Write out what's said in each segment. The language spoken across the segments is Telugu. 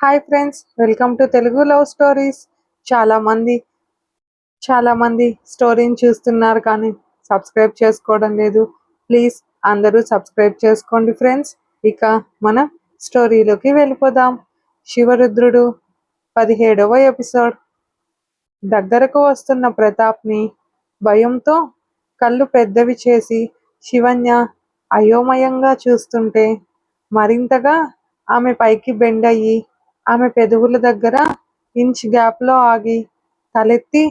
Hi friends welcome to Telugu love stories. చాలా మంది చాలా మంది స్టోరీని చూస్తున్నారు కానీ సబ్స్క్రైబ్ చేసుకోవడం లేదు. ప్లీజ్ అందరూ సబ్స్క్రైబ్ చేసుకోండి ఫ్రెండ్స్. ఇక మనం స్టోరీలోకి వెళ్ళిపోదాం. శివరుద్రుడు పదిహేడవ ఎపిసోడ్. దగ్గరకు వస్తున్న ప్రతాప్ని భయంతో కళ్ళు పెద్దవి చేసి శివన్య అయోమయంగా చూస్తుంటే మరింతగా ఆమె పైకి బెండ్ అయ్యి ఆమె పెదవుల దగ్గర ఇంచ్ గ్యాప్లో ఆగి తలెత్తి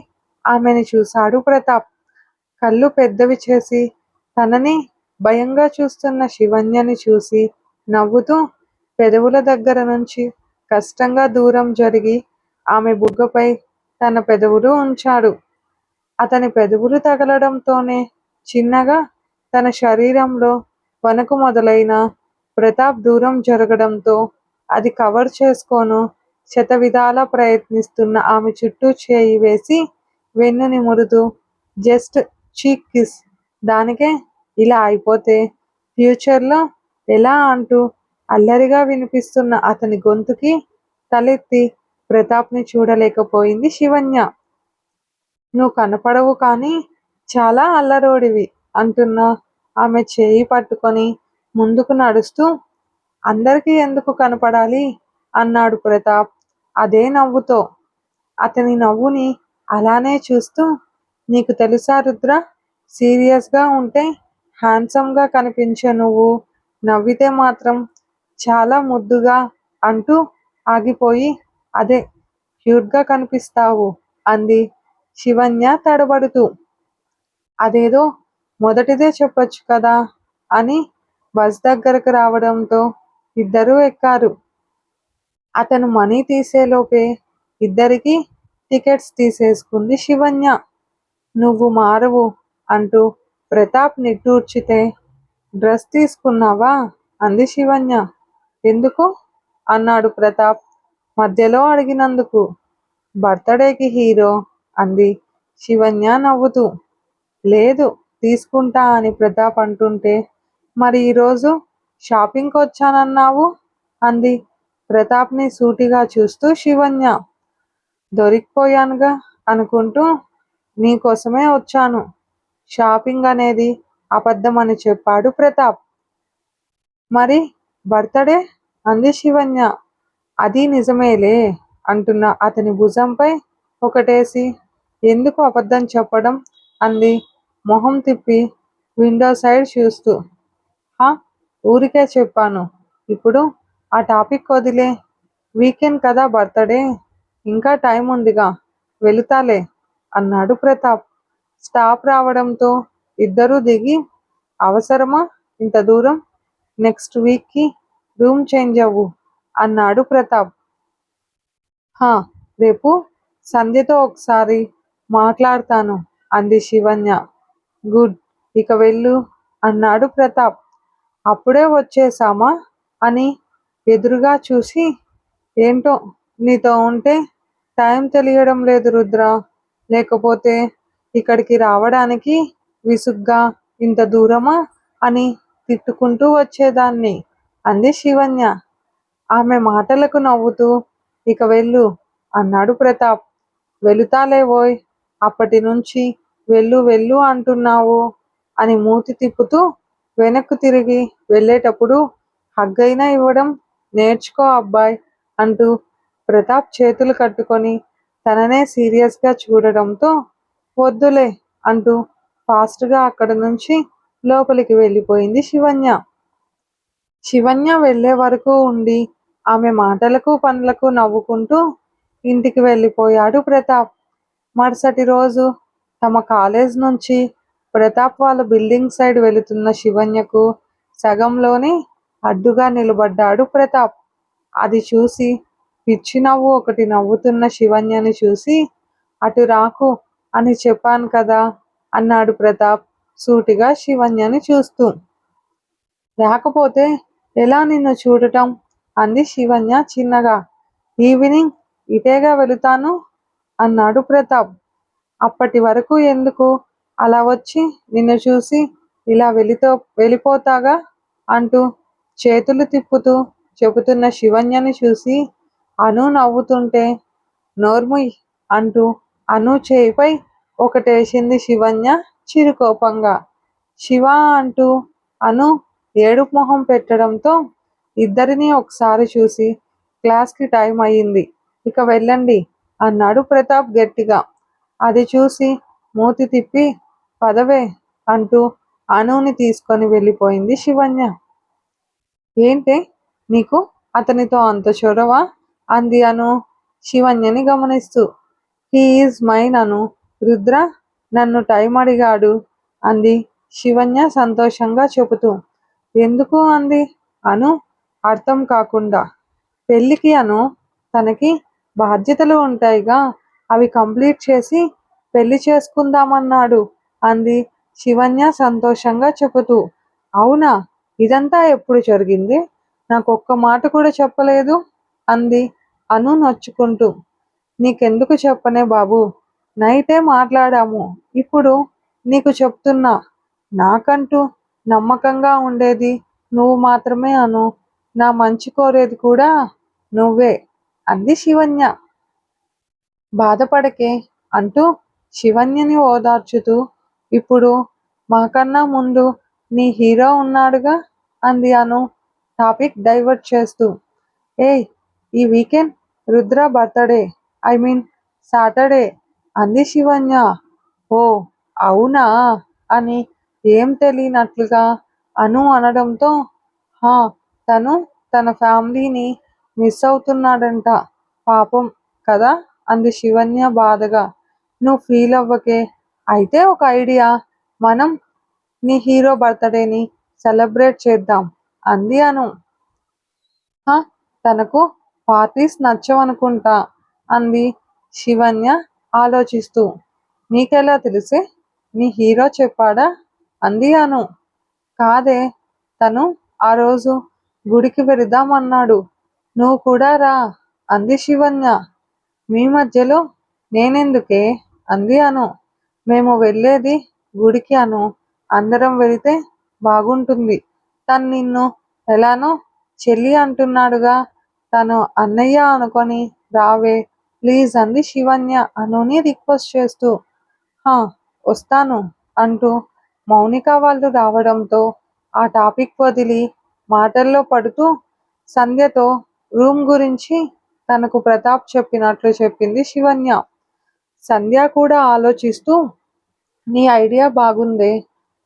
ఆమెని చూశాడు ప్రతాప్. కళ్ళు పెద్దవి చేసి తనని భయంగా చూస్తున్న శివన్యని చూసి నవ్వుతూ పెదవుల దగ్గర నుంచి కష్టంగా దూరం జరిగి ఆమె బుగ్గపై తన పెదవులు ఉంచాడు. అతని పెదవులు తగలడంతోనే చిన్నగా తన శరీరంలో వణుకు మొదలైన ప్రతాప్ దూరం జరగడంతో అది కవర్ చేసుకోను. శత విధాలా ప్రయత్నిస్తున్న ఆమె చుట్టూ చేయి వేసి వెన్నుని మురుదు జస్ట్ చీక్ కిస్. దానికే ఇలా అయిపోతే ఫ్యూచర్లో ఎలా అంటూ అల్లరిగా వినిపిస్తున్న అతని గొంతుకి తలెత్తి ప్రతాప్ని చూడలేకపోయింది శివన్య. నువ్వు కనపడవు కానీ చాలా అల్లరోడివి అంటున్న ఆమె చేయి పట్టుకొని ముందుకు నడుస్తూ అందరికీ ఎందుకు కనపడాలి? అన్నాడు ప్రతాప్. అదే నవ్వుతో. అతని నవ్వుని అలానే చూస్తూ నీకు తెలుసా రుద్ర? సీరియస్గా ఉంటే హ్యాండ్సమ్గా కనిపించే నువ్వు నవ్వితే మాత్రం చాలా ముద్దుగా అంటూ ఆగిపోయి అదే క్యూట్గా కనిపిస్తావు అంది శివన్య తడబడుతూ. అదేదో మొదటిదే చెప్పొచ్చు కదా అని బస్ దగ్గరకు రావడంతో ఇద్దరూ ఎక్కారు. అతను మనీ తీసేలోపే ఇద్దరికి టికెట్స్ తీసేసుకుంది శివన్య నువ్వు మారవు అంటూ ప్రతాప్ నిట్టూర్చితే డ్రెస్ తీసుకున్నావా? అంది శివన్య ఎందుకు? అన్నాడు ప్రతాప్ మధ్యలో అడిగినందుకు. బర్త్డేకి హీరో అంది శివన్య నవ్వుతూ. లేదు తీసుకుంటా అని ప్రతాప్ అంటుంటే మరి ఈరోజు షాపింగ్కి వచ్చానన్నావు? అంది. ప్రతాప్ని సూటిగా చూస్తూ శివన్య దొరికిపోయానుగా అనుకుంటూ నీకోసమే వచ్చాను. షాపింగ్ అనేది అబద్ధమని చెప్పాడు ప్రతాప్. మరి బర్త్డే? అంది శివన్య. అది నిజమేలే అంటున్న అతని భుజంపై ఒకటేసి. ఎందుకు అబద్ధం చెప్పడం? అంది. మొహం తిప్పి విండో సైడ్ చూస్తూ. హా? ఊరికే చెప్పాను. ఇప్పుడు ఆ టాపిక్ వదిలే. వీకెండ్ కదా బర్త్డే. ఇంకా టైం ఉందిగా. వెళుతాలే అన్నాడు ప్రతాప్. స్టాప్ రావడంతో ఇద్దరూ దిగి అవసరమా? ఇంత దూరం? నెక్స్ట్ వీక్కి రూమ్ చేంజ్ అవ్వు అన్నాడు ప్రతాప్. హా రేపు సంధ్యతో ఒకసారి మాట్లాడతాను అంది శివన్య. గుడ్ ఇక వెళ్ళు అన్నాడు ప్రతాప్. అప్పుడే వచ్చేసామా అని ఎదురుగా చూసి ఏంటో నీతో ఉంటే టైం తెలియడం లేదు రుద్ర. లేకపోతే ఇక్కడికి రావడానికి విసుగ్గా ఇంత దూరమా? అని తిట్టుకుంటూ వచ్చేదాన్ని అంది శివన్య. ఆమె మాటలకు నవ్వుతూ ఇక వెళ్ళు అన్నాడు ప్రతాప్. వెళుతాలేవోయ్ అప్పటి నుంచి వెళ్ళు వెళ్ళు అంటున్నావు అని మూతి తిప్పుతూ వెనక్కు తిరిగి వెళ్ళేటప్పుడు హగ్గైనా ఇవ్వడం నేర్చుకో అబ్బాయ్ అంటూ ప్రతాప్ చేతులు కట్టుకొని తననే సీరియస్గా చూడడంతో వద్దులే అంటూ ఫాస్ట్గా అక్కడ నుంచి లోపలికి వెళ్ళిపోయింది శివన్య. శివన్య వెళ్ళే వరకు ఉండి ఆమె మాటలకు పనులకు నవ్వుకుంటూ ఇంటికి వెళ్ళిపోయాడు ప్రతాప్. మరుసటి రోజు తమ కాలేజ్ నుంచి ప్రతాప్ వాళ్ళ బిల్డింగ్ సైడ్ వెళుతున్న శివన్యకు సగంలోనే అడ్డుగా నిలబడ్డాడు ప్రతాప్. అది చూసి పిచ్చి నవ్వు ఒకటి నవ్వుతున్న శివన్యని చూసి అటు రాకు అని చెప్పాను కదా అన్నాడు ప్రతాప్ సూటిగా శివన్యని చూస్తూ. రాకపోతే ఎలా నిన్ను చూడటం? అంది శివన్య చిన్నగా. ఈవినింగ్ ఇటేగా వెళుతాను అన్నాడు ప్రతాప్. అప్పటి వరకు ఎందుకు అలా వచ్చి నిన్ను చూసి ఇలా వెళితో వెళ్ళిపోతాగా అంటూ చేతులు తిప్పుతూ చెబుతున్న శివన్యని చూసి అను నవ్వుతుంటే నోర్ముయ్ అంటూ అను చేయిపై ఒకటేసింది శివన్య చిరుకోపంగా. శివ అంటూ అను ఏడుపు మొహం పెట్టడంతో ఇద్దరిని ఒకసారి చూసి క్లాస్కి టైం అయ్యింది. ఇక వెళ్ళండి అన్నాడు ప్రతాప్ గట్టిగా. అది చూసి మూతి తిప్పి పదవే అంటూ అనుని తీసుకొని వెళ్ళిపోయింది శివన్య. ఏంటే? నీకు అతనితో అంత చొరవ? అంది అను శివన్యని గమనిస్తూ. హీఈజ్ మైన్ అను. రుద్ర నన్ను టైం అడిగాడు అంది శివన్య సంతోషంగా చెబుతూ. ఎందుకు అంది అను? అర్థం కాకుండా. పెళ్ళికి అను తనకి బాధ్యతలు ఉంటాయిగా. అవి కంప్లీట్ చేసి పెళ్ళి చేసుకుందామన్నాడు. అంది శివన్య సంతోషంగా చెబుతూ. అవునా? ఇదంతా ఎప్పుడు జరిగింది? నాకు ఒక్క మాట కూడా చెప్పలేదు అంది అను నొచ్చుకుంటూ. నీకెందుకు చెప్పనే బాబు? నైటే మాట్లాడాము. ఇప్పుడు నీకు చెప్తున్నా. నాకంటూ నమ్మకంగా ఉండేది నువ్వు మాత్రమే అను. నా మంచి కోరేది కూడా నువ్వే అంది శివన్య. బాధపడకే అంటూ శివన్యని ఓదార్చుతూ ఇప్పుడు మాకన్నా ముందు నీ హీరో ఉన్నాడుగా? అంది అను. టాపిక్ డైవర్ట్ చేస్తూ. ఏ ఈ weekend Rudra birthday I mean Saturday అంది శివన్య. ఓ అవునా? అని ఏం తెలియనట్లుగా అను అనడంతో హా తను తన ఫ్యామిలీని మిస్ అవుతున్నాడంట. పాపం కదా? అంది శివన్య బాధగా. నువ్వు ఫీల్ అవ్వకే అయితే ఒక ఐడియా. మనం నీ హీరో బర్త్డేని సెలబ్రేట్ చేద్దాం అంది అను. తనకు పార్టీస్ నచ్చవనుకుంటా అంది శివన్య ఆలోచిస్తూ. నీకెలా తెలిసే? నీ హీరో చెప్పాడా? అంది అను. కాదే తను ఆ రోజు గుడికి వెళదామన్నాడు. నువ్వు కూడా రా అంది శివన్య. మీ మధ్యలో నేనెందుకే? అంది అను. మేము వెళ్ళేది గుడికి అను. అందరం వెళితే బాగుంటుంది. తను నిన్ను ఎలానో చెల్లి అంటున్నాడుగా. తను అన్నయ్య అనుకొని రావే ప్లీజ్ అంది శివన్య అనుని రిక్వెస్ట్ చేస్తూ. హా వస్తాను అంటూ మౌనిక వాళ్ళు రావడంతో ఆ టాపిక్ వదిలి మాటల్లో పడుతూ సంధ్యతో రూమ్ గురించి తనకు ప్రతాప్ చెప్పినట్లు చెప్పింది శివన్య. సంధ్య కూడా ఆలోచిస్తూ నీ ఐడియా బాగుందే.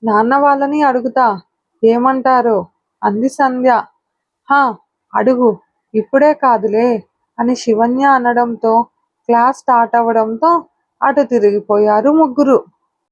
నాన్న వాళ్ళని అడుగుతా. ఏమంటారో? అంది సంధ్య. హా అడుగు. ఇప్పుడే కాదులే అని శివన్య అనడంతో క్లాస్ స్టార్ట్ అవ్వడంతో అటు తిరిగిపోయారు ముగ్గురు.